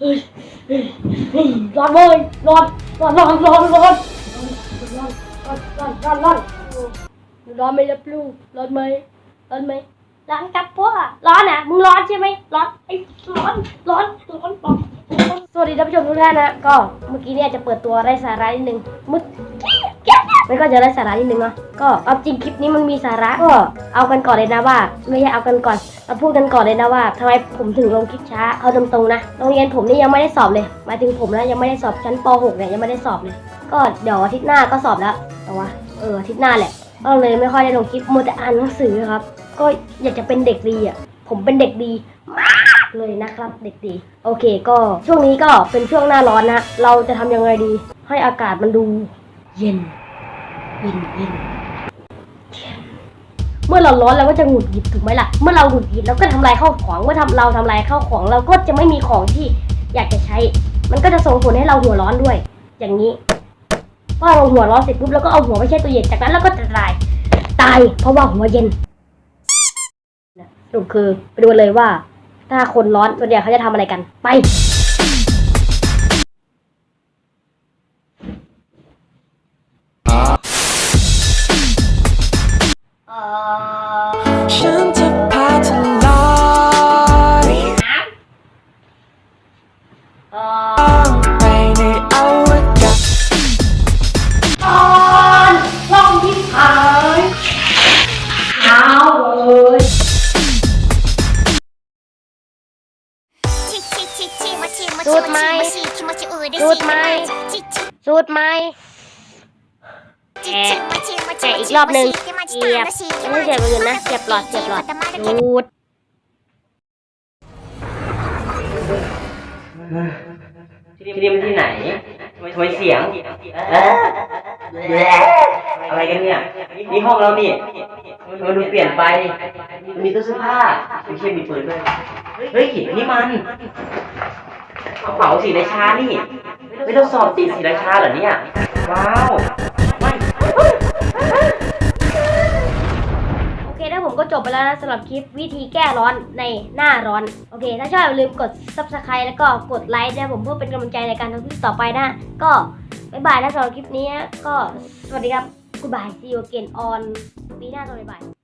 ร้อนเลยร้อนร้อนร้อนร้อนร้อนร้อนร้อนร้อนร้อนร้อนร้อนไหมล่ะลูกร้อนไหมร้อนไหมร้อนกับพ่อร้อนอะมึงร้อนใช่ไหมร้อนไอ้ร้อนร้อนร้อนร้อนสวัสดีท่านผู้ชมทุกท่านนะก็เมื่อกี้เนี่ยจะเปิดตัวไร้สาระนิดนึงมึด มันก็จะไร้สาระนิดนึงเนาะก็เอาจริงคลิปนี้มันมีสาระก็เอากันก่อนเลยนะว่า ไม่ใช่เอากันก่อนมาพูดกันก่อนเลยนะว่าทำไมผมถึงลงคลิปช้าเอาตรงๆนะโรงเรียนผมนี่ยังไม่ได้สอบเลยหมายถึงผมนะยังไม่ได้สอบชั้นป .6 เนี่ยยังไม่ได้สอบเลย ก็เดี๋ยวอาทิตย์หน้าก็สอบแล้วแต่ว่าเอออาทิตย์หน้าแหละก็เลยไม่ค่อยได้ลงคลิปมัวแต่อ่านหนังสือครับ ก็อยากจะเป็นเด็กดีอะผมเป็นเด็กดีมากเลยนะครับเด็กดี โอเคก็ช่วงนี้ก็เป็นช่วงหน้าร้อนนะเราจะทำยังไงดี ให้อากาศมันดูเย็น ย็นเย็นเมื่อเราร้อนเราก็จะหงุดหงิดถูกไหมล่ะ เมื่อเราหงุดหงิดเราก็ทำลายข้าวของ เมื่อทำเราทำลายข้าวของเราก็จะไม่มีของที่อยากจะใช้ มันก็จะส่งผลให้เราหัวร้อนด้วย อย่างนี้พอเราหัวร้อนเสร็จปุ๊บเราก็เอาหัวไปแช่ตู้เย็น จากนั้นเราก็จะตาย ตาย เพราะว่าหัวเย็นสรุปคือไปดูเลยว่า ถ้าคนร้อนส่วนใหญ่เขาจะทำอะไรกัน ไป ฉันจะพาเธอลอยเออไปในอวกาศตอนล่องที่หายเอาเลยสูตรไหมสูตรไหมสูตรไหมแอะแอะอีกรอบหนึ่ง เสียบไม่ใช่เสียบอื่นนะเสียบหลอดเสียบหลอดสูตรที่นี่มันที่ไหนทำไมเสียงเอ๊ะอะไรกันเนี่ย นี่ห้องเรานี่มันดูเปลี่ยนไปมันมีตู้เสื้อผ้าไม่ใช่มีปืนด้วย เฮ้ยนี่มันกระเป๋าสีราชานี่ ไม่ต้องสอบติดสีราชาเหรอเนี่ย ว้าว แล้วนะสำหรับคลิปวิธีแก้ร้อนในหน้าร้อน โอเค ถ้าชอบอย่าลืมกด subscribe แล้วก็กดไลค์นะผมเพื่อเป็นกำลังใจในการทำคลิปต่อไปนะ ก็บ๊ายบายนะสำหรับคลิปนี้ก็สวัสดีครับ goodbye see you again on ปีหน้าตอนบ๊ายบาย